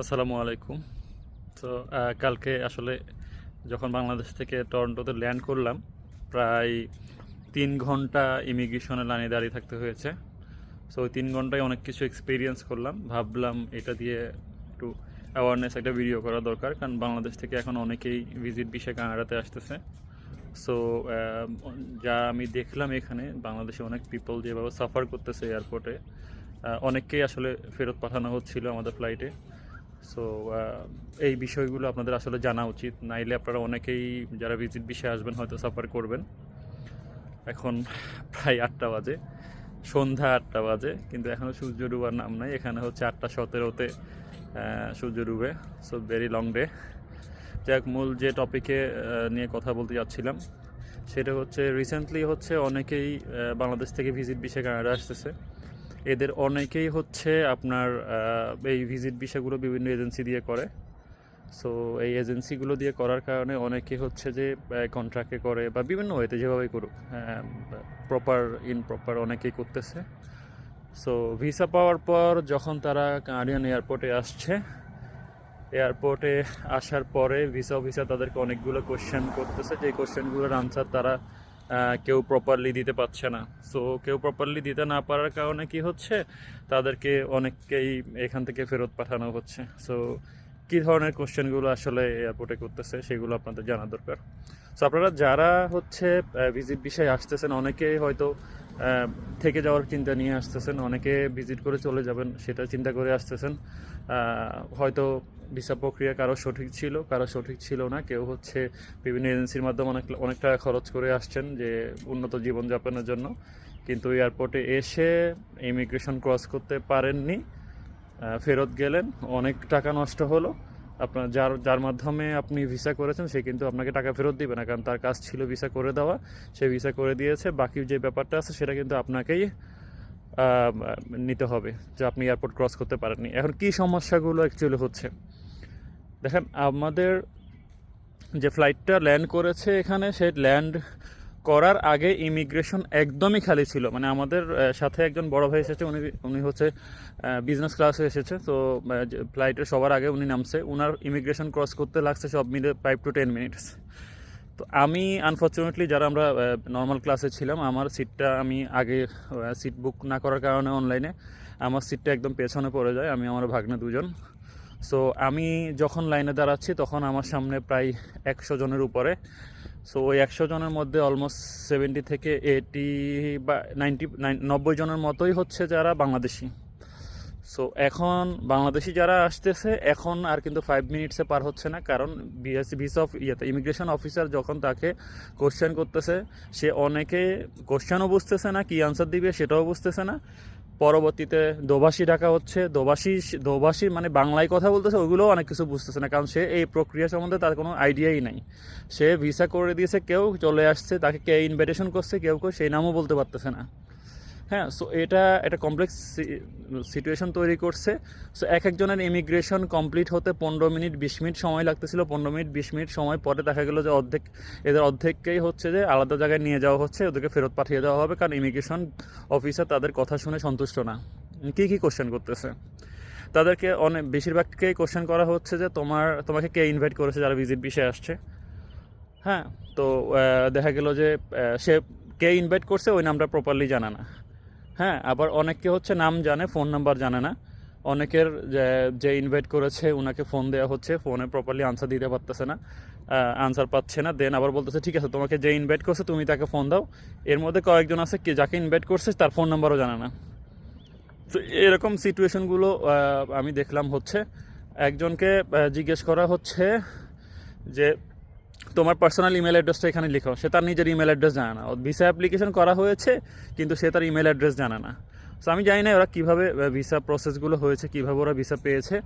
আসসালামু আলাইকুম। তো কালকে আসলে যখন বাংলাদেশ থেকে টরন্টোতে ল্যান্ড করলাম, প্রায় তিন ঘণ্টা ইমিগ্রেশনে লাইনে দাঁড়িয়ে থাকতে হয়েছে। সো ওই তিন ঘন্টায় অনেক কিছু এক্সপিরিয়েন্স করলাম। ভাবলাম এটা দিয়ে একটু অ্যাওয়ারনেস একটা ভিডিও করা দরকার। কারণ বাংলাদেশ থেকে এখন অনেকেই ভিজিট বিষয়ে কানাডাতে আসতেছে। সো যা আমি দেখলাম এখানে, বাংলাদেশে অনেক পিপল যেভাবে সাফার করতেছে এয়ারপোর্টে অনেককেই আসলে ফেরত পাঠানো হচ্ছিল আমাদের ফ্লাইটে সো এই বিষয়গুলো আপনাদের আসলে জানা উচিত। নাইলে আপনারা অনেকেই যারা ভিজিট বিষয়ে আসবেন হয়তো সাফার করবেন। এখন প্রায় আটটা বাজে। সন্ধ্যা আটটা বাজে, কিন্তু এখনও সূর্য ডুবার নাম নাই। এখানে হচ্ছে আটটা সতেরোতে সূর্য ডুবে সো ভেরি লং ডে যাক, মূল যে টপিকে নিয়ে কথা বলতে যাচ্ছিলাম, সেটা হচ্ছে রিসেন্টলি হচ্ছে অনেকেই বাংলাদেশ থেকে ভিজিট বিষয়ে কানাডা আসতেছে। এদের অনেকেই হচ্ছে আপনার এই ভিজিট বিষয়গুলো বিভিন্ন এজেন্সি দিয়ে করে। সো এই এজেন্সিগুলো দিয়ে করার কারণে অনেকে হচ্ছে যে কন্ট্রাক্টে করে বা বিভিন্ন ওয়েতে যেভাবেই করুক প্রপার ইন প্রপার অনেকেই করতেছে। সো ভিসা পাওয়ার পর যখন তারা কানাডিয়ান এয়ারপোর্টে আসছে এয়ারপোর্টে আসার পরে ভিসা অফিসার তাদেরকে অনেকগুলো কোশ্চেন করতেছে। যে কোশ্চেনগুলোর আনসার তারা কেউ প্রপারলি দিতে পারছে না। সো কেউ প্রপারলি দিতে না পারার কারণে কি হচ্ছে? তাদেরকে অনেককেই এখান থেকে ফেরত পাঠানো হচ্ছে। সো কী ধরনের কোশ্চেনগুলো আসলে এয়ারপোর্টে করতেছে, সেগুলো আপনাদের জানা দরকার। সো আপনারা যারা হচ্ছে ভিজিট বিষয়ে আসতেছেন, অনেকেই হয়তো থেকে যাওয়ার চিন্তা নিয়ে আসতেছেন, অনেকে ভিজিট করে চলে যাবেন, সেটা চিন্তা করে আসতেছেন। হয়তো ভিসা প্রক্রিয়া কারও সঠিক ছিল, কারও সঠিক ছিল না। কেউ হচ্ছে বিভিন্ন এজেন্সির মাধ্যমে অনেক অনেক টাকা খরচ করে আসছেন যে উন্নত জীবনযাপনের জন্য। কিন্তু এয়ারপোর্টে এসে ইমিগ্রেশন ক্রস করতে পারেননি ফেরত গেলেন। অনেক টাকা নষ্ট হলো। আপনার যার যার মাধ্যমে আপনি ভিসা করেছেন, সে কিন্তু আপনাকে টাকা ফেরত দিবে না, কারণ তার কাজ ছিল ভিসা করে দেওয়া। সে ভিসা করে দিয়েছে। বাকি যে ব্যাপারটা আছে, সেটা কিন্তু আপনাকেই নিতে হবে যে আপনি এয়ারপোর্ট ক্রস করতে পারেননি। এখন কি সমস্যাগুলো অ্যাকচুয়ালি হচ্ছে? দেখেন, আমাদের যে ফ্লাইটটা ল্যান্ড করেছে এখানে সে ল্যান্ড করার আগে ইমিগ্রেশন একদমই খালি ছিল। মানে আমাদের সাথে একজন বড় ভাই এসেছে, উনি উনি হচ্ছে বিজনেস ক্লাসে এসেছে। তো ফ্লাইটের সবার আগে উনি নামছে। উনার ইমিগ্রেশন ক্রস করতে লাগছে সব মিলে ফাইভ টু টেন মিনিটস তো আমি আনফর্চুনেটলি যারা আমরা নর্মাল ক্লাসে ছিলাম, আমার সিটটা আমি আগে সিট বুক না করার কারণে অনলাইনে আমার সিটটা একদম পেছনে পড়ে যায়। আমি, আমার ভাগ্নে দুজন। সো আমি যখন লাইনে দাঁড়াচ্ছি, তখন আমার সামনে প্রায় একশো জনের উপরে। সো ওই একশো জনের মধ্যে অলমোস্ট সেভেন্টি থেকে এইটি বা নাইনটি নব্বই জনের মতোই হচ্ছে যারা বাংলাদেশি। সো এখন বাংলাদেশি যারা আসতেছে, এখন আর কিন্তু ফাইভ মিনিটসে পার হচ্ছে না, কারণ বিএসসি ভিসা অফ ইয়েতে ইমিগ্রেশন অফিসার যখন তাকে কোশ্চেন করতেছে, সে অনেকে কোশ্চেনও বুঝতেছে না, কি আনসার দিবে সেটাও বুঝতেছে না। পরবর্তীতে দোভাষী ডাকা হচ্ছে। দোভাষী দোভাষী মানে বাংলায় কথা বলতেছে, ওইগুলোও অনেক কিছু বুঝতেছে না, কারণ সে এই প্রক্রিয়া সম্বন্ধে তার কোনো আইডিয়াই নাই। সে ভিসা করে দিয়েছে, কেউ চলে আসছে, তাকে কে ইনভাইটেশন করছে, কেউ কেউ সেই নামও বলতে পারতেছে না। হ্যাঁ সো এটা একটা কমপ্লেক্স সিচুয়েশন তৈরি করছে। সো এক একজনের ইমিগ্রেশন কমপ্লিট হতে পনেরো মিনিট, বিশ মিনিট সময় লাগতেছিল। পনেরো মিনিট, বিশ মিনিট সময় পরে দেখা গেলো যে অর্ধেক, এদের অর্ধেককেই হচ্ছে যে আলাদা জায়গায় নিয়ে যাওয়া হচ্ছে, ওদেরকে ফেরত পাঠিয়ে দেওয়া হবে। কারণ ইমিগ্রেশন অফিসার তাদের কথা শুনে সন্তুষ্ট না। কী কী কোশ্চেন করতেছে? তাদেরকে অনেক, বেশিরভাগকেই কোশ্চেন করা হচ্ছে যে তোমার, তোমাকে কে ইনভাইট করেছে যারা ভিজিট বিষয়ে আসছে? হ্যাঁ তো দেখা গেল যে সে কে ইনভাইট করছে ওই নামটা প্রপারলি জানা না। হ্যাঁ আবার অনেককে হচ্ছে নাম জানে, ফোন নাম্বার জানে না। অনেকের, যে- যে ইনভাইট করেছে ওনাকে ফোন দেওয়া হচ্ছে, ফোনে প্রপারলি আনসার দিতে পারতেছে না আনসার পাচ্ছে না। দেন আবার বলতেছে, ঠিক আছে, তোমাকে যে ইনভাইট করছে, তুমি তাকে ফোন দাও। এর মধ্যে কয়েকজন আছে কে, যাকে ইনভাইট করছে, তার ফোন নাম্বারও জানে না। তো এরকম সিচুয়েশনগুলো আমি দেখলাম হচ্ছে। একজনকে জিজ্ঞেস করা হচ্ছে যে তোমার পার্সোনাল ইমেল অ্যাড্রেসটা এখানে লিখো সে তার নিজের ইমেল অ্যাড্রেস জানে না। ভিসা অ্যাপ্লিকেশন করা হয়েছে, কিন্তু সে তার ইমেল অ্যাড্রেস জানে না। সো আমি জানি না ওরা কীভাবে ভিসা প্রসেসগুলো হয়েছে, কীভাবে ওরা ভিসা পেয়েছে,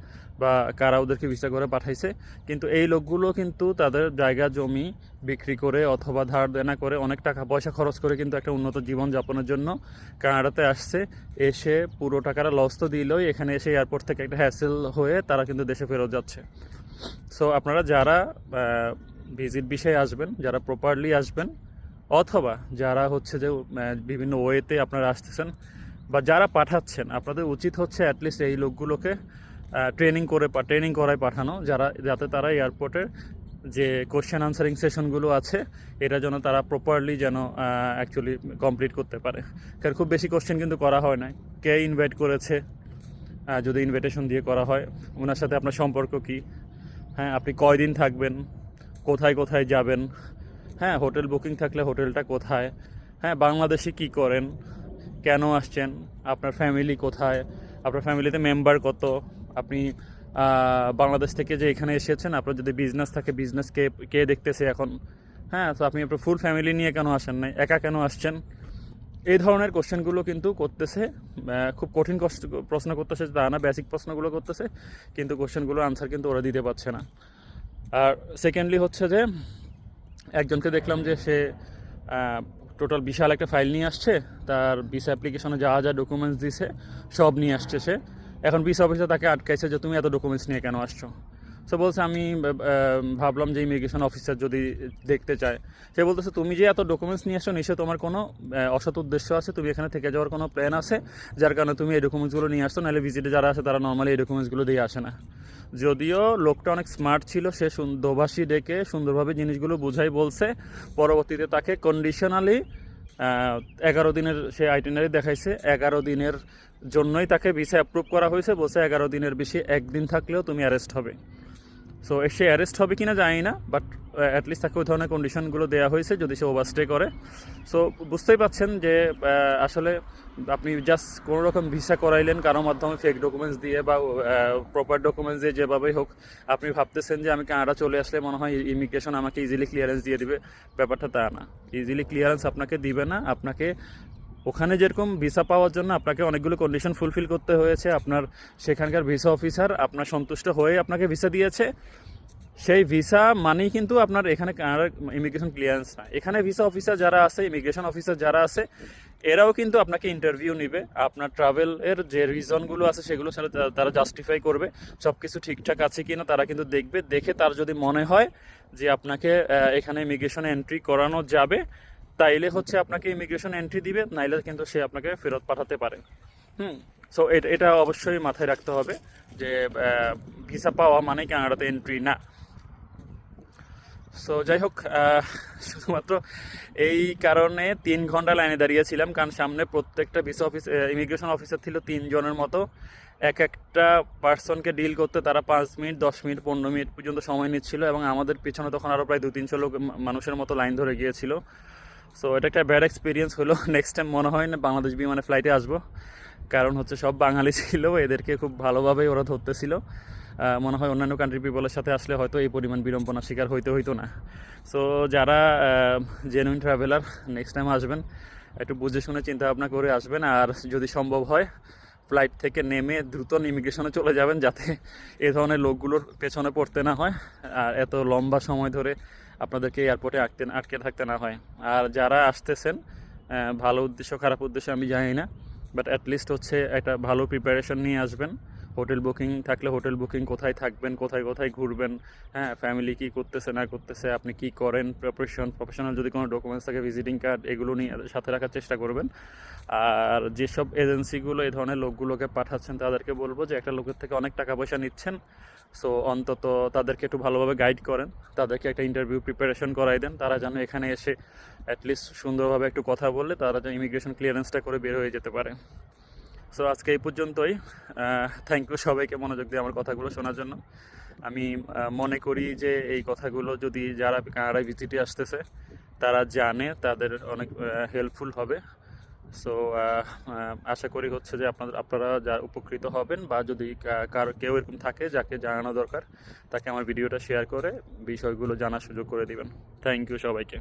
বা কারা ওদেরকে ভিসা করে পাঠাইছে। কিন্তু এই লোকগুলো কিন্তু তাদের জায়গা, জমি বিক্রি করে অথবা ধার দেনা করে অনেক টাকা, পয়সা খরচ করে কিন্তু একটা উন্নত জীবন যাপনের জন্য কানাডাতে আসছে। এসে পুরো টাকাটা লস তো দিলেই। এখানে এসে এয়ারপোর্ট থেকে একটা হ্যাসেল হয়ে তারা কিন্তু দেশে ফেরত যাচ্ছে। সো আপনারা যারা ভিজিট বিষয়ে আসবেন, যারা প্রপারলি আসবেন, অথবা যারা হচ্ছে যে বিভিন্ন ওয়েতে আপনারা আসতেছেন বা যারা পাঠাচ্ছেন, আপনাদের উচিত হচ্ছে অ্যাটলিস্ট এই লোকগুলোকে ট্রেনিং করে ট্রেনিং করায় পাঠানো, যারা, যাতে তারা এয়ারপোর্টের যে কোশ্চেন আনসারিং সেশনগুলো আছে, এটা যেন তারা প্রপারলি যেন অ্যাকচুয়ালি কমপ্লিট করতে পারে। কারণ খুব বেশি কোশ্চেন কিন্তু করা হয় নাই। কে ইনভাইট করেছে? যদি ইনভিটেশন দিয়ে করা হয়, ওনার সাথে আপনার সম্পর্ক কি? হ্যাঁ আপনি কয়দিন থাকবেন? কোথায় কোথায় যাবেন? হ্যাঁ হোটেল বুকিং থাকলে হোটেলটা কোথায়? হ্যাঁ বাংলাদেশে কি করেন? কেন আসছেন? আপনার ফ্যামিলি কোথায়? আপনার ফ্যামিলিতে মেম্বার কত? আপনি বাংলাদেশ থেকে যে এখানে এসেছেন, আপনার যদি বিজনেস থাকে বিজনেস কে কে দেখতেছে এখন? হ্যাঁ তো আপনি আপনার ফুল ফ্যামিলি নিয়ে কেন আসেন নাই? একা কেন আসছেন? এই ধরনের কোশ্চেনগুলো কিন্তু করতেছে খুব কঠিন প্রশ্ন করতেছে, তা না বেসিক প্রশ্নগুলো করতেছে, কিন্তু কোশ্চেনগুলোর আনসার কিন্তু ওরা দিতে পারছে না। আর সেকেন্ডলি হচ্ছে যে, একজনকে দেখলাম যে সে টোটাল বিশাল একটা ফাইল নিয়ে আসছে, তার ভিসা অ্যাপ্লিকেশনে যা যা ডকুমেন্টস দিছে, সব নিয়ে আসছে সে। এখন ভিসা অফিসে তাকে আটকাইছে যে, তুমি এত ডকুমেন্টস নিয়ে কেন আসছো? সে বলছে, আমি ভাবলাম যে ইমিগ্রেশন অফিসার যদি দেখতে চায়। সে বলতেছে, তুমি যে এত ডকুমেন্টস নিয়ে আসছো নিশ্চয় তোমার কোনো অসৎ উদ্দেশ্য আছে। তুমি এখানে থেকে যাওয়ার কোনো প্ল্যান আছে, যার কারণে তুমি এই ডকুমেন্টসগুলো নিয়ে আসছো। নাহলে ভিজিটে যারা আসে, তারা নর্মালি এই ডকুমেন্টসগুলো দিয়ে আসে না। যদিও লোকটা অনেক স্মার্ট ছিল, সে দোভাষী ডেকে সুন্দরভাবে জিনিসগুলো বুঝাই বলছে। পরবর্তীতে তাকে কন্ডিশনালি এগারো দিনের সে আইটেনারি দেখাইছে। এগারো দিনের জন্যই তাকে ভিসা অ্যাপ্রুভ করা হয়েছে। বলছে, এগারো দিনের বেশি একদিন থাকলেও তুমি অ্যারেস্ট হবে। সো সে অ্যারেস্ট হবে কিনা জানি না বাট অ্যাটলিস্ট তাকে ওই ধরনের কন্ডিশনগুলো দেওয়া হয়েছে যদি সে ওভারস্টে করে। সো বুঝতেই পাচ্ছেন যে আসলে আপনি জাস্ট কোনো রকম ভিসা করাইলেন, কারও মাধ্যমে ফেক ডকুমেন্টস দিয়ে বা প্রপার ডকুমেন্টস দিয়ে যেভাবেই হোক, আপনি ভাবতেছেন যে আমি কানাডা চলে আসলে মনে হয় ইমিগ্রেশন আমাকে ইজিলি ক্লিয়ারেন্স দিয়ে দিবে। ব্যাপারটা তা না। ইজিলি ক্লিয়ারেন্স আপনাকে দিবে না, আপনাকে ওখানে যেরকম ভিসা পাওয়ার জন্য আপনাকে অনেকগুলো কন্ডিশন ফুলফিল করতে হয়েছে। আপনার সেখানকার ভিসা অফিসার আপনার সন্তুষ্ট হয়ে আপনাকে ভিসা দিয়েছে। সেই ভিসা মানেই কিন্তু আপনার এখানে কানাডার ইমিগ্রেশন ক্লিয়ারেন্স না এখানে ভিসা অফিসার যারা আছে ইমিগ্রেশন অফিসার যারা আছে, এরাও কিন্তু আপনাকে ইন্টারভিউ নিবে। আপনার ট্রাভেলের যে রিজনগুলো আছে, সেগুলো তারা জাস্টিফাই করবে। সব কিছু ঠিকঠাক আছে কিনা তারা কিন্তু দেখবে। দেখে তার যদি মনে হয় যে আপনাকে এখানে ইমিগ্রেশন এন্ট্রি করানো যাবে তাইলে হচ্ছে আপনাকে ইমিগ্রেশন এন্ট্রি দিবে, নাইলে কিন্তু সে আপনাকে ফেরত পাঠাতে পারে। হুম? সো এটা অবশ্যই মাথায় রাখতে হবে যে ভিসা পাওয়া মানে কানাডাতে এন্ট্রি না। সো যাই হোক শুধুমাত্র এই কারণে তিন ঘণ্টা লাইনে দাঁড়িয়েছিলাম, কারণ সামনে প্রত্যেকটা ভিসা অফিস ইমিগ্রেশন অফিসার ছিল তিনজনের মতো। এক একটা পার্সনকে ডিল করতে তারা পাঁচ মিনিট, দশ মিনিট, পনেরো মিনিট পর্যন্ত সময় নিচ্ছিল এবং আমাদের পিছনে তখন আরও প্রায় দু তিনশো লোক মানুষের মতো লাইন ধরে গিয়েছিল। সো এটা একটা ব্যাড এক্সপিরিয়েন্স হলো। নেক্সট টাইম মনে হয় না বাংলাদেশ বিমানে ফ্লাইটে আসব। কারণ হচ্ছে সব বাঙালি ছিল, এদেরকে খুব ভালোভাবেই ওরা ধরতেছিল। মনে হয় অন্যান্য কান্ট্রি পিপলের সাথে আসলে হয়তো এই পরিমাণ বিড়ম্বনার শিকার হইতে হইতো না। সো যারা জেনুইন ট্রাভেলার নেক্সট টাইম আসবেন, একটু বুঝে শুনে চিন্তা ভাবনা করে আসবেন। আর যদি সম্ভব হয় ফ্লাইট থেকে নেমে দ্রুত ইমিগ্রেশনে চলে যাবেন, যাতে এ ধরনের লোকগুলোর পেছনে পড়তে না হয়। আর এত লম্বা সময় ধরে আপনাদেরকে এয়ারপোর্টে আটকে আটকে থাকতে না হয়। আর যারা আসতেছেন ভালো উদ্দেশ্য, খারাপ উদ্দেশ্য আমি জানি না বাট অ্যাটলিস্ট হচ্ছে একটা ভালো প্রিপারেশন নিয়ে আসবেন। হোটেল বুকিং থাকলে হোটেল বুকিং কোথায় থাকবেন, কোথায় কোথায় ঘুরবেন হ্যাঁ ফ্যামিলি কী করতেছে, না করতেছে, আপনি কি করেন প্রফেশন প্রফেশনাল যদি কোনো ডকুমেন্টস থাকে ভিজিটিং কার্ড এগুলো নিয়ে সাথে রাখার চেষ্টা করবেন। আর যেসব এজেন্সিগুলো এই ধরনের লোকগুলোকে পাঠাচ্ছেন, তাদেরকে বলব যে একটা লোকের থেকে অনেক টাকা পয়সা নিচ্ছেন সো অন্তত তাদেরকে একটু ভালোভাবে গাইড করেন, তাদেরকে একটা ইন্টারভিউ প্রিপারেশন করাই দেন, তারা যেন এখানে এসে অ্যাটলিস্ট সুন্দরভাবে একটু কথা বললে তারা যেন ইমিগ্রেশন ক্লিয়ারেন্সটা করে বের হয়ে যেতে পারে। সো আজকে এই পর্যন্তই। থ্যাংক ইউ সবাইকে মনোযোগ দিয়ে আমার কথাগুলো শোনার জন্য। আমি মনে করি যে এই কথাগুলো যদি যারা কানাডায় ভিজিটে আসতেছে, তারা জানে তাদের অনেক হেল্পফুল হবে। সো আশা করি হচ্ছে যে আপনাদের, আপনারা যা উপকৃত হবেন বা যদি কার, কেউ এরকম থাকে যাকে জানানো দরকার, তাকে আমার ভিডিওটা শেয়ার করে বিষয়গুলো জানার সুযোগ করে দিবেন। থ্যাংক ইউ সবাইকে।